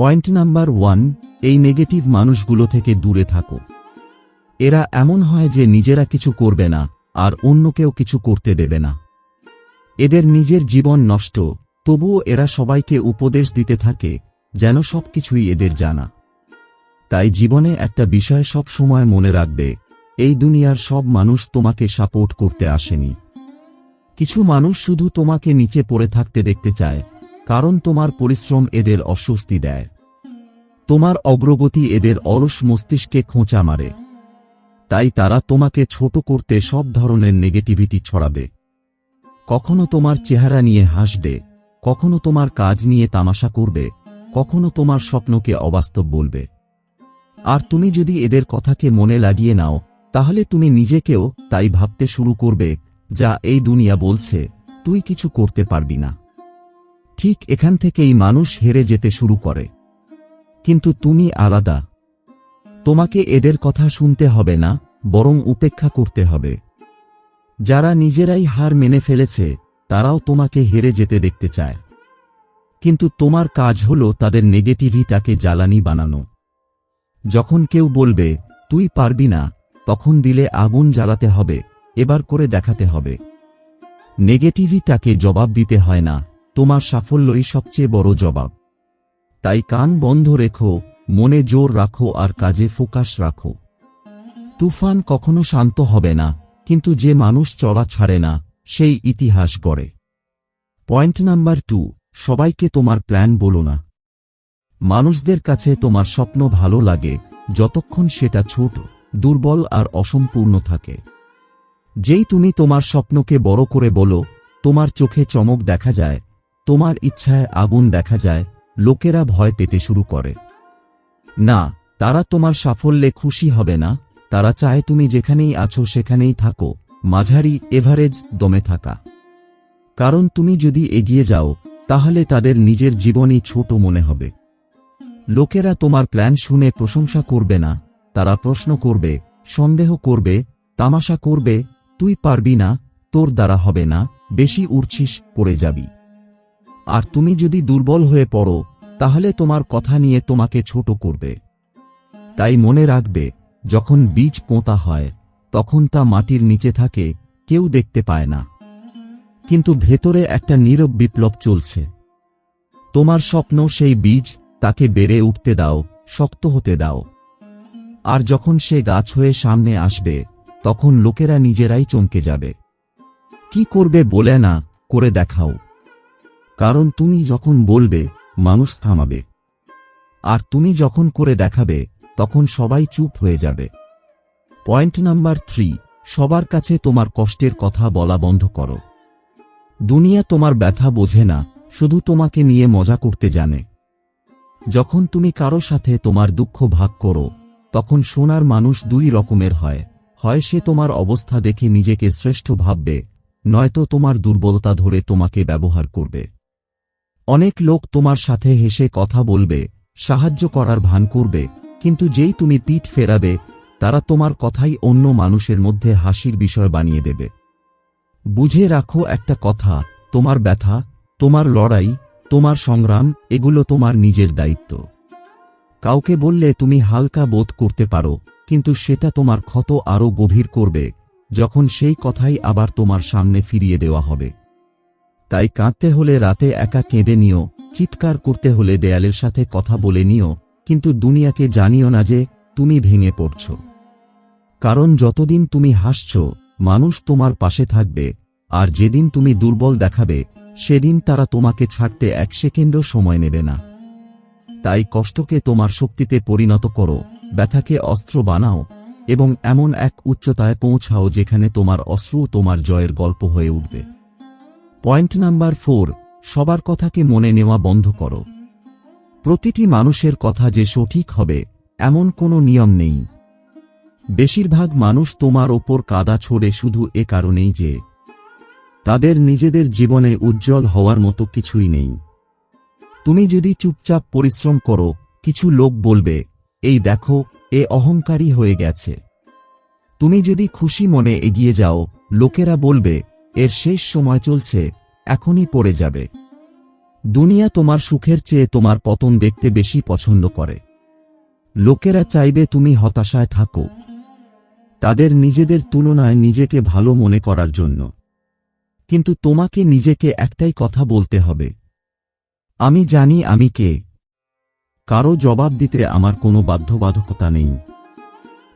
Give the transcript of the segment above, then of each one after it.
Point number one, এই negative মানুষগুলো থেকে দূরে থাকো। এরা এমন হয় যে নিজেরা কিছু করবে না, আর অন্যকেও কিছু করতে দেবে না। এদের নিজের জীবন নষ্ট, তবুও এরা সবাইকে উপদেশ দিতে থাকে, যেন সবকিছুই এদের জানা। তাই জীবনে একটা বিষয় সব সময় মনে রাখবে, এই দুনিয়ার সব মানুষ তোমাকে সাপোর্ট করতে আসেনি। কিছু মানুষ শুধু তোমাকে নিচে পড়ে থাকতে দেখতে চায় কারণ তোমার পরিশ্রম এদের অস্বস্তি দেয়। তোমার অগ্রগতি এদের অলস মস্তিষ্কে খোঁচা মারে। তাই তারা তোমাকে ছোট করতে সব ধরনের নেগেটিভিটি ছড়াবে। কখনো তোমার চেহারা নিয়ে হাসবে, কখনো তোমার কাজ নিয়ে তামাশা করবে, কখনো তোমার স্বপ্নকে অবাস্তব বলবে। আর তুমি যদি এদের কথাকে মনে লাগিয়ে নাও, তাহলে তুমি নিজেকেও তাই ভাবতে শুরু করবে, যা এই দুনিয়া বলছে, তুই কিছু করতে পারবি না। ঠিক এখান থেকেই মানুষ হেরে যেতে শুরু করে। কিন্তু তুমি আলাদা। তোমাকে এদের কথা শুনতে হবে না, বরং উপেক্ষা করতে হবে। যারা নিজেরাই হার মেনে ফেলেছে, তারাও তোমাকে হেরে যেতে দেখতে চায়। কিন্তু তোমার কাজ হল তাদের নেগেটিভিটাকে জ্বালানি বানানো। যখন কেউ বলবে, তুই পারবি না, তখন দিলে আগুন জ্বালাতে হবে, এবার করে দেখাতে হবে। নেগেটিভিটাকে জবাব দিতে হয় না তোমার সাফল্যই সবচেয়ে বড় জবাব। তাই কান বন্ধ রেখো, মনে জোর রাখো আর কাজে ফোকাস রাখো। তুফান কখনো শান্ত হবে না, কিন্তু যে মানুষ চড়া ছাড়ে না, সেই ইতিহাস গড়ে। পয়েন্ট নাম্বার টু, সবাইকে তোমার প্ল্যান বলো না। মানুষদের কাছে তোমার স্বপ্ন ভালো লাগে, যতক্ষণ সেটা ছোট, দুর্বল আর অসম্পূর্ণ থাকে। যেই তুমি তোমার স্বপ্নকে বড় করে বলো, তোমার চোখে চমক দেখা যায় তোমার ইচ্ছায় আগুন দেখা যায়, লোকেরা ভয় পেতে শুরু করে। না, তারা তোমার সাফল্যে খুশি হবে না, তারা চায় তুমি যেখানেই আছো সেখানেই থাকো, মাঝারি এভারেজ দমে থাকা। কারণ তুমি যদি এগিয়ে যাও, তাহলে তাদের নিজের জীবনই ছোট মনে হবে। লোকেরা তোমার প্ল্যান শুনে প্রশংসা করবে না, তারা প্রশ্ন করবে, সন্দেহ করবে, তামাশা করবে, তুই পারবি না, তোর দ্বারা হবে না, বেশি উড়ছিস, পড়ে যাবি। আর তুমি যদি দুর্বল হয়ে পড়ো, তাহলে তোমার কথা নিয়ে তোমাকে ছোট করবে। তাই মনে রাখবে, যখন বীজ পোঁতা হয়, তখন তা মাটির নিচে থাকে, কেউ দেখতে পায় না। কিন্তু ভেতরে একটা নীরব বিপ্লব চলছে। তোমার স্বপ্ন সেই বীজ, তাকে বেড়ে উঠতে দাও, শক্ত হতে দাও। আর যখন সে গাছ হয়ে সামনে আসবে, তখন লোকেরা নিজেরাই চমকে যাবে। কি করবে বলে না, করে দেখাও। কারণ তুমি যখন বলবে, মানুষ থামাবে। আর তুমি যখন করে দেখাবে, তখন সবাই চুপ হয়ে যাবে। পয়েন্ট নাম্বার থ্রি, সবার কাছে তোমার কষ্টের কথা বলা বন্ধ করো। দুনিয়া তোমার ব্যথা বোঝে না, শুধু তোমাকে নিয়ে মজা করতে জানে। যখন তুমি কারও সাথে তোমার দুঃখ ভাগ করো, তখন সোনার মানুষ দুই রকমের হয়। হয় সে তোমার অবস্থা দেখে নিজেকে শ্রেষ্ঠ ভাববে, নয়তো তোমার দুর্বলতা ধরে তোমাকে ব্যবহার করবে। অনেক লোক তোমার সাথে হেসে কথা বলবে, সাহায্য করার ভান করবে, কিন্তু যেই তুমি পিঠ ফেরাবে, তারা তোমার কথাই অন্য মানুষের মধ্যে হাসির বিষয় বানিয়ে দেবে। বুঝে রাখো একটা কথা, তোমার ব্যথা, তোমার লড়াই, তোমার সংগ্রাম, এগুলো তোমার নিজের দায়িত্ব। কাউকে বললে তুমি হালকা বোধ করতে পারো, কিন্তু সেটা তোমার ক্ষত আরও গভীর করবে, যখন সেই কথাই আবার তোমার সামনে ফিরিয়ে দেওয়া হবে। তাই কাঁদতে হলে রাতে একা কেঁদে নিও, চিৎকার করতে হলে দেয়ালের সাথে কথা বলে নিও, কিন্তু দুনিয়াকে জানিও না যে তুমি ভেঙে পড়ছ। কারণ যতদিন তুমি হাসছ, মানুষ তোমার পাশে থাকবে, আর যেদিন তুমি দুর্বল দেখাবে, সেদিন তারা তোমাকে ছাড়তে এক সেকেন্ডও সময় নেবে না। তাই কষ্টকে তোমার শক্তিতে পরিণত করো, ব্যথাকে অস্ত্র বানাও, এবং এমন এক উচ্চতায় পৌঁছাও যেখানে তোমার অস্ত্র তোমার জয়ের গল্প হয়ে উঠবে। পয়েন্ট নাম্বার ফোর, সবার কথাকে মনে নেওয়া বন্ধ করো। প্রতিটি মানুষের কথা যে সঠিক হবে, এমন কোনো নিয়ম নেই। বেশিরভাগ মানুষ তোমার ওপর কাদা ছোড়ে শুধু এ কারণেই যে তাদের নিজেদের জীবনে উজ্জ্বল হওয়ার মতো কিছুই নেই। তুমি যদি চুপচাপ পরিশ্রম করো, কিছু লোক বলবে, এই দেখো, এ অহংকারী হয়ে গেছে। তুমি যদি খুশি মনে এগিয়ে যাও, লোকেরা বলবে এর শেষ সময় চলছে, এখনই পড়ে যাবে। দুনিয়া তোমার সুখের চেয়ে তোমার পতন দেখতে বেশি পছন্দ করে। লোকেরা চাইবে তুমি হতাশায় থাকো। তাদের নিজেদের তুলনায় নিজেকে ভালো মনে করার জন্য। কিন্তু তোমাকে নিজেকে একটাই কথা বলতে হবে। আমি জানি আমি কে। কারও জবাব দিতে আমার কোনো বাধ্যবাধকতা নেই।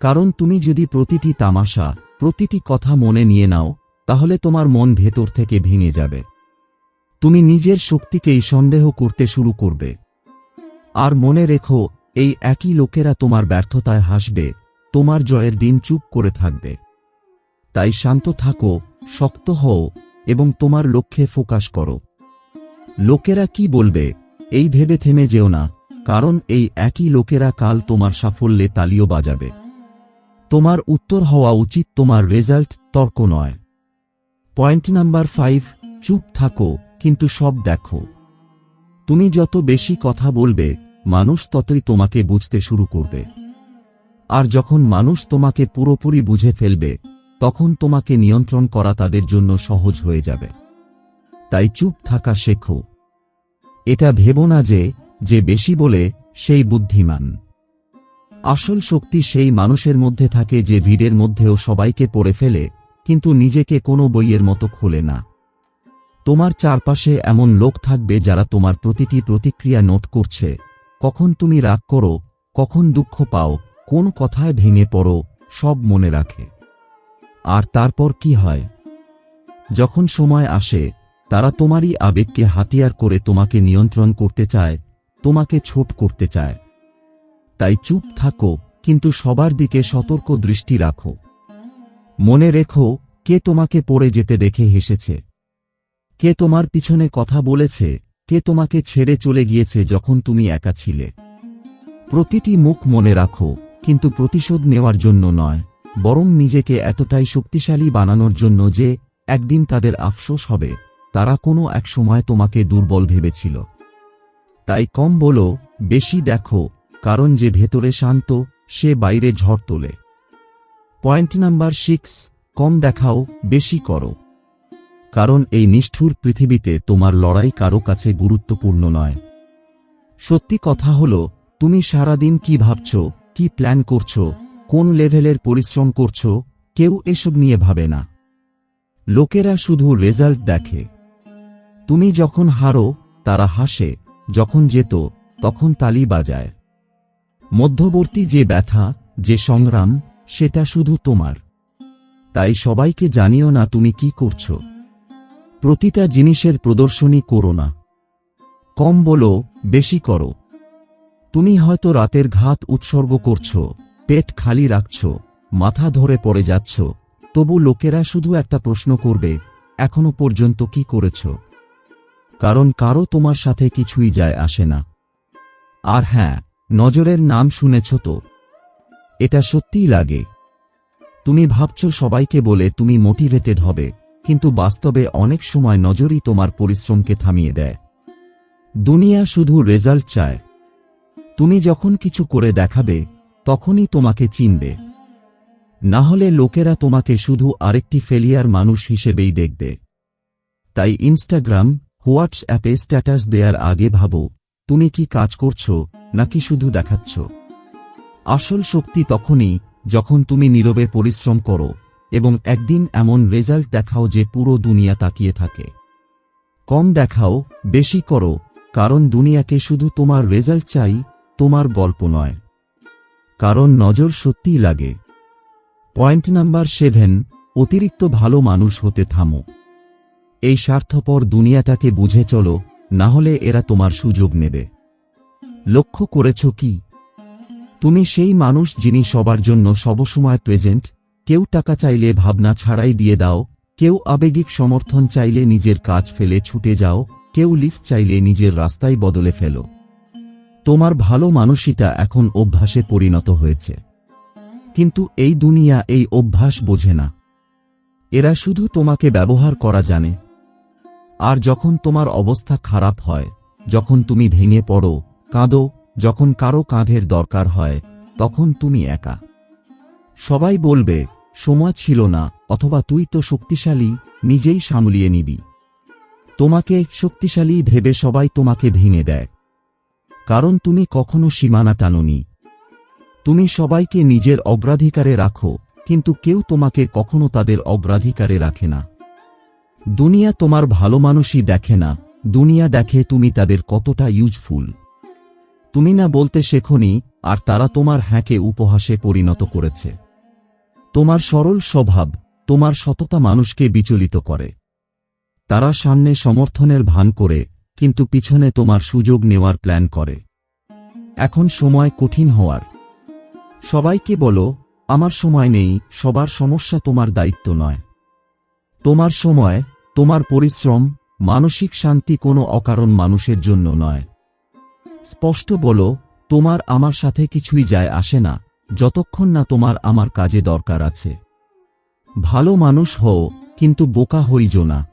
কারণ তুমি যদি প্রতিটি তামাশা, প্রতিটি কথা মনে নিয়ে নাও তাহলে তোমার মন ভেতর থেকে ভেঙে যাবে। তুমি নিজের শক্তিকেই সন্দেহ করতে শুরু করবে। আর মনে রেখো, এই একই লোকেরা তোমার ব্যর্থতায় হাসবে, তোমার জয়ের দিন চুপ করে থাকবে। তাই শান্ত থাকো, শক্ত হও, এবং তোমার লক্ষ্যে ফোকাস করো। লোকেরা কি বলবে, এই ভেবে থেমে যেও না, কারণ এই একই লোকেরা কাল তোমার সাফল্যে তালিও বাজাবে। তোমার উত্তর হওয়া উচিত, তোমার রেজাল্ট তর্ক নয়। পয়েন্ট নাম্বার ফাইভ, চুপ থাকো, কিন্তু সব দেখো। তুমি যত বেশি কথা বলবে, মানুষ ততই তোমাকে বুঝতে শুরু করবে। আর যখন মানুষ তোমাকে পুরোপুরি বুঝে ফেলবে, তখন তোমাকে নিয়ন্ত্রণ করা তাদের জন্য সহজ হয়ে যাবে। তাই চুপ থাকা শেখো। এটা ভেবো না যে যে বেশি বলে, সেই বুদ্ধিমান। আসল শক্তি সেই মানুষের মধ্যে থাকে যে ভিড়ের মধ্যেও সবাইকে পড়ে ফেলে কিন্তু নিজেকে কোনো বইয়ের মতো খোলে না। তোমার চারপাশে এমন লোক থাকবে যারা তোমার প্রতিটি প্রতিক্রিয়া নোট করছে। কখন তুমি রাগ করো, কখন দুঃখ পাও, কোন কথায় ভেঙে পড়ো, সব মনে রাখে। আর তারপর কি হয়? যখন সময় আসে, তারা তোমারই আবেগকে হাতিয়ার করে তোমাকে নিয়ন্ত্রণ করতে চায়, তোমাকে ছোট করতে চায়। তাই চুপ থাকো, কিন্তু সবার দিকে সতর্ক দৃষ্টি রাখো। মনে রেখো, কে তোমাকে পড়ে যেতে দেখে হেসেছে। কে তোমার পিছনে কথা বলেছে, কে তোমাকে ছেড়ে চলে গিয়েছে যখন তুমি একা ছিলে। প্রতিটি মুখ মনে রাখো, কিন্তু প্রতিশোধ নেওয়ার জন্য নয়, বরং নিজেকে এতটাই শক্তিশালী বানানোর জন্য যে, একদিন তাদের আফসোস হবে, তারা কোনো এক সময় তোমাকে দুর্বল ভেবেছিল। তাই কম বলো, বেশি দেখো, কারণ যে ভেতরে শান্ত, সে বাইরে ঝড় তোলে। পয়েন্ট নাম্বার সিক্স, কম দেখাও, বেশি করো। কারণ এই নিষ্ঠুর পৃথিবীতে তোমার লড়াই কারও কাছে গুরুত্বপূর্ণ নয়। সত্যি কথা হল, তুমি সারাদিন কি ভাবছ, কি প্ল্যান করছ, কোন লেভেলের পরিশ্রম করছ, কেউ এসব নিয়ে ভাবে না। লোকেরা শুধু রেজাল্ট দেখে। তুমি যখন হারো, তারা হাসে, যখন যেত তখন তালি বাজায়। মধ্যবর্তী যে ব্যথা, যে সংগ্রাম সেটা শুধু তোমার। তাই সবাইকে জানিও না তুমি কি করছ। প্রতিটা জিনিসের প্রদর্শনী করো না। কম বলো, বেশি করো। তুমি হয়তো রাতের ঘাত উৎসর্গ করছ, পেট খালি রাখছ, মাথা ধরে পড়ে যাচ্ছ, তবু লোকেরা শুধু একটা প্রশ্ন করবে, এখনও পর্যন্ত কি করেছ? কারণ কারও তোমার সাথে কিছুই যায় আসে না। আর হ্যাঁ নজরের নাম শুনেছ তো? এটা সত্যিই লাগে। তুমি ভাবছ সবাইকে বলে তুমি মোটিভেটেড হবে, কিন্তু বাস্তবে অনেক সময় নজরই তোমার পরিশ্রমকে থামিয়ে দেয়। দুনিয়া শুধু রেজাল্ট চায়। তুমি যখন কিছু করে দেখাবে, তখনই তোমাকে চিনবে। না হলে লোকেরা তোমাকে শুধু আরেকটি ফেলিয়ার মানুষ হিসেবেই দেখবে। তাই ইনস্টাগ্রাম, হোয়াটসঅ্যাপে স্ট্যাটাস দেয়ার আগে ভাবো, তুমি কি কাজ করছ, নাকি শুধু দেখাচ্ছ? আসল শক্তি তখনই, যখন তুমি নীরবে পরিশ্রম করো, এবং একদিন এমন রেজাল্ট দেখাও যে পুরো দুনিয়া তাকিয়ে থাকে। কম দেখাও, বেশি করো, কারণ দুনিয়াকে শুধু তোমার রেজাল্ট চাই, তোমার গল্প নয়। কারণ নজর সত্যিই লাগে। পয়েন্ট নাম্বার সেভেন, অতিরিক্ত ভালো মানুষ হতে থামো। এই স্বার্থপর দুনিয়াটাকে বুঝে চলো, না হলে এরা তোমার সুযোগ নেবে। লক্ষ্য করেছ কি? তুমি সেই মানুষ যিনি সবার জন্য সবসময় প্রেজেন্ট কেউ টাকা চাইলে ভাবনা ছাড়াই দিয়ে দাও, কেউ আবেগিক সমর্থন চাইলে নিজের কাজ ফেলে ছুটে যাও, কেউ লিফট চাইলে নিজের রাস্তায় বদলে ফেলো। তোমার ভালো মানুষিটা এখন অভ্যাসে পরিণত হয়েছে। কিন্তু এই দুনিয়া এই অভ্যাস বোঝে না। এরা শুধু তোমাকে ব্যবহার করা জানে। আর যখন তোমার অবস্থা খারাপ হয়, যখন তুমি ভেঙে পড়ো, কাঁদো যখন কারও কাঁধের দরকার হয়, তখন তুমি একা। সবাই বলবে, সময় ছিল না, অথবা তুই তো শক্তিশালী, নিজেই সামলিয়ে নিবি। তোমাকে শক্তিশালী ভেবে সবাই তোমাকে ভেঙে দেয়। কারণ তুমি কখনো সীমানা টানোনি। তুমি সবাইকে নিজের অগ্রাধিকারে রাখো, কিন্তু কেউ তোমাকে কখনো তাদের অগ্রাধিকারে রাখে না। দুনিয়া তোমার ভালো মানুষই দেখে না, দুনিয়া দেখে তুমি তাদের কতটা ইউজফুল তুমি না বলতে শেখনি, আর তারা তোমার হ্যাঁকে উপহাসে পরিণত করেছে। তোমার সরল স্বভাব, তোমার সততা মানুষকে বিচলিত করে। তারা সামনে সমর্থনের ভান করে, কিন্তু পিছনে তোমার সুযোগ নেওয়ার প্ল্যান করে। এখন সময় কঠিন হওয়ার। সবাইকে বলো, আমার সময় নেই, সবার সমস্যা তোমার দায়িত্ব নয়। তোমার সময়, তোমার পরিশ্রম, মানসিক শান্তি কোনো অকারণ মানুষের জন্য নয়। স্পষ্ট বলো, তোমার আমার সাথে কিছুই যায় আসে না, যতক্ষণ না তোমার আমার কাজে দরকার আছে। ভালো মানুষ হও, কিন্তু বোকা হইজ না।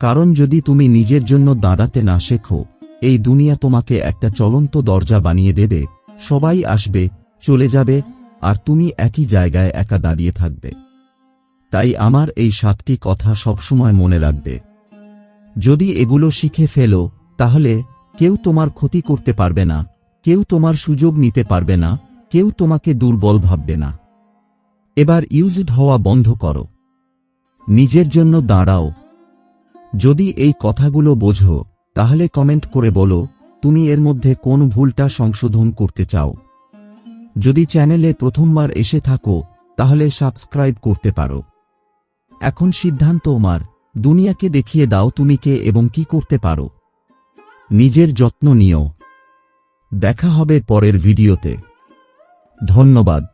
কারণ যদি তুমি নিজের জন্য দাঁড়াতে না শেখো, এই দুনিয়া তোমাকে একটা চলন্ত দরজা বানিয়ে দেবে, সবাই আসবে, চলে যাবে, আর তুমি একই জায়গায় একা দাঁড়িয়ে থাকবে। তাই আমার এই সাতটি কথা সবসময় মনে রাখবে। যদি এগুলো শিখে ফেলো, তাহলে কেউ তোমার ক্ষতি করতে পারবে না, কেউ তোমার সুযোগ নিতে পারবে না, কেউ তোমাকে দুর্বল ভাববে না। এবার ইউজড হওয়া বন্ধ করো। নিজের জন্য দাঁড়াও। যদি এই কথাগুলো বোঝো, তাহলে কমেন্ট করে বলো, তুমি এর মধ্যে কোন ভুলটা সংশোধন করতে চাও। যদি চ্যানেলে প্রথমবার এসে থাকো, তাহলে সাবস্ক্রাইব করতে পারো। এখন সিদ্ধান্ত তোমার। দুনিয়াকে দেখিয়ে দাও তুমি কে এবং কি করতে পারো। নিজের যত্ন নিও। দেখা হবে পরের ভিডিওতে। ধন্যবাদ।